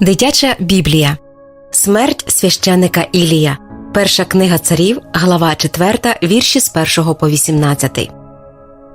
Дитяча Біблія Смерть священика Ілія. Перша книга царів, глава 4, вірші з 1 по 18.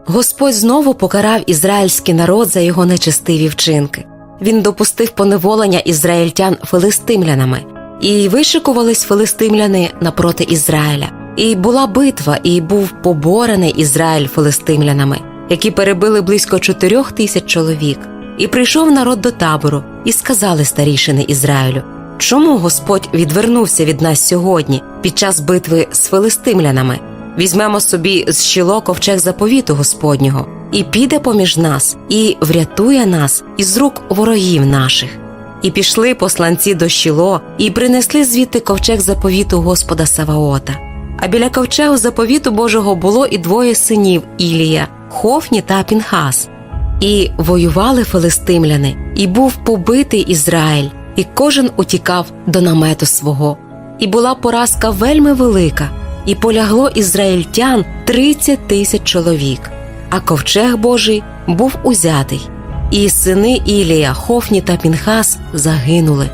Господь знову покарав ізраїльський народ за його нечестиві вчинки. Він допустив поневолення ізраїльтян филистимлянами, і вишикувались филистимляни напроти Ізраїля. І була битва, і був поборений Ізраїль филистимлянами, які перебили близько чотирьох тисяч чоловік. І прийшов народ до табору, і сказали старішини Ізраїлю: Чому Господь відвернувся від нас сьогодні під час битви з филистимлянами? Візьмемо собі з щіло ковчег заповіту Господнього, і піде поміж нас, і врятує нас із рук ворогів наших. І пішли посланці до щіло, і принесли звідти ковчег заповіту Господа Саваота. А біля ковчегу заповіту Божого було і двоє синів Ілія, Хофні та Пінхас. І воювали филистимляни, і був побитий Ізраїль, і кожен утікав до намету свого. І була поразка вельми велика, і полягло ізраїльтян тридцять тисяч чоловік, а ковчег Божий був узятий, і сини Ілія, Хофні та Пінхас загинули.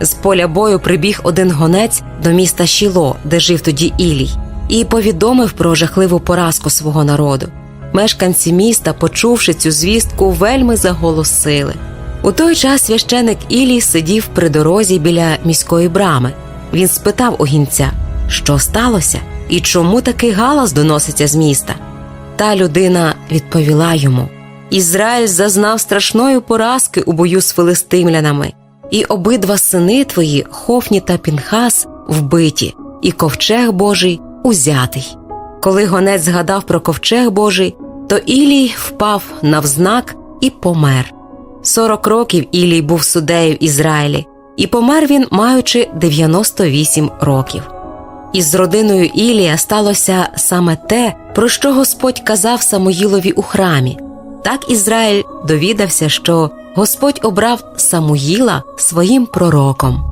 З поля бою прибіг один гонець до міста Шіло, де жив тоді Ілій, і повідомив про жахливу поразку свого народу. Мешканці міста, почувши цю звістку, вельми заголосили. У той час священик Ілій сидів при дорозі біля міської брами. Він спитав у гінця, що сталося і чому такий галас доноситься з міста. Та людина відповіла йому: Ізраїль зазнав страшної поразки у бою з филистимлянами, і обидва сини твої, Хофні та Пінхас, вбиті, і ковчег Божий узятий. Коли гонець згадав про ковчег Божий, то Ілій впав навзнак і помер. Сорок років Ілій був судею в Ізраїлі, і помер він, маючи 98 років. І з родиною Ілія сталося саме те, про що Господь казав Самуїлові у храмі. Так Ізраїль довідався, що Господь обрав Самуїла своїм пророком.